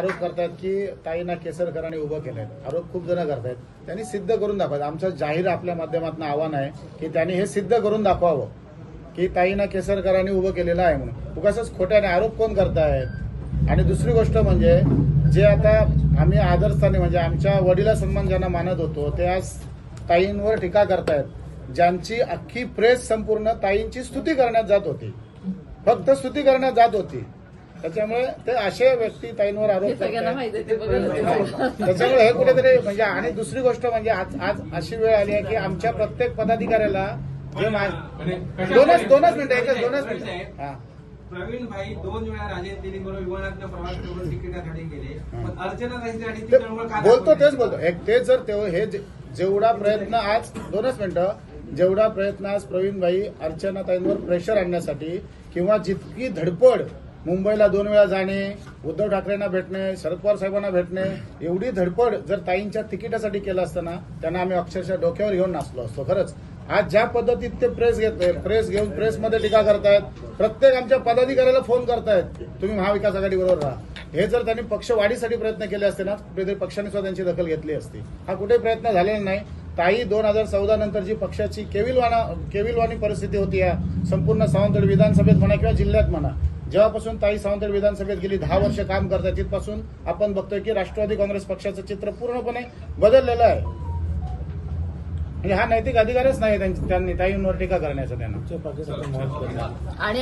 आरोप करतात की ताईना केसरकरांनी उभं केलंय. आरोप खूप जण करतायत. त्यांनी सिद्ध करून दाखवायचं. आमचं जाहीर आपल्या माध्यमातून आव्हान आहे की त्यांनी हे सिद्ध करून दाखवावं की ताईना केसरकरांनी उभं केलेलं आहे म्हणून. उगाच खोट्याने आरोप कोण करतायत? आणि दुसरी गोष्ट म्हणजे जे आता आम्ही आदरस्थानी म्हणजे आमच्या वडिला सन्मान ज्यांना मानत होतो ते आज ताईंवर टीका करतायत. ज्यांची अख्खी प्रेस संपूर्ण ताईंची स्तुती करण्यात जात होती. फक्त स्तुती करण्यात जात होती. त्याच्यामुळे ते असे व्यक्ती ताईंवर आरोप हे त्याच्यामुळे हे कुठेतरी म्हणजे आणि दुसरी गोष्ट म्हणजे आज आज अशी वेळ आली आहे की आमच्या प्रत्येक पदाधिकाऱ्याला जे मा- दोनच दोनच मिनिटं एकच दोनच मिनिटं. हा. प्रवीण भाई दोन वेळा राजेंद्र बरोबर विमानातनं प्रवास करून तिकिटासाठी गेले. पण अर्चना ताईंसाठी ती ते चळवळ का बोलतो? तेच बोलतो. एक ते जर ते हे जेवढा प्रयत्न आज दोनच मिनिटं जेवढा प्रयत्न आज प्रवीणभाई अर्चनाताईंवर प्रेशर आणण्यासाठी किंवा जितकी धडपड मुंबईला दोन वेळा जाणे उद्धव ठाकरेंना भेटणे शरद पवार साहेबांना भेटणे एवढी धडपड जर ताईंच्या तिकिटासाठी केलं असतं ना त्यांना आम्ही अक्षरशः डोक्यावर घेऊन नाचलो असतो. खरंच आज ज्या पद्धतीत ते प्रेस घेत प्रेस घेऊन प्रेसमध्ये टीका करतायत प्रत्येक आमच्या पदाधिकाऱ्याला फोन करतायत तुम्ही महाविकास आघाडी बरोबर राहा. हे जर त्यांनी पक्ष वाढीसाठी प्रयत्न केले असते ना कुठेतरी पक्षाने सुद्धा त्यांची दखल घेतली असती. हा कुठेही प्रयत्न झालेला नाही. ताई दोन हजार चौदा नंतर जी पक्षाची केविलवाना केविलवाणी परिस्थिती होती या संपूर्ण सावंतवाडी विधानसभेत म्हणा किंवा जिल्ह्यात म्हणा. जेव्हापासून ताई सावंतवाडी विधानसभेत गेली दहा वर्ष काम करतात तिथपासून आपण बघतोय की राष्ट्रवादी काँग्रेस पक्षाचं चित्र पूर्णपणे बदललेलं आहे. म्हणजे हा नैतिक अधिकारच नाही त्यांनी ताईंवर टीका करण्याचा त्यांना. आणि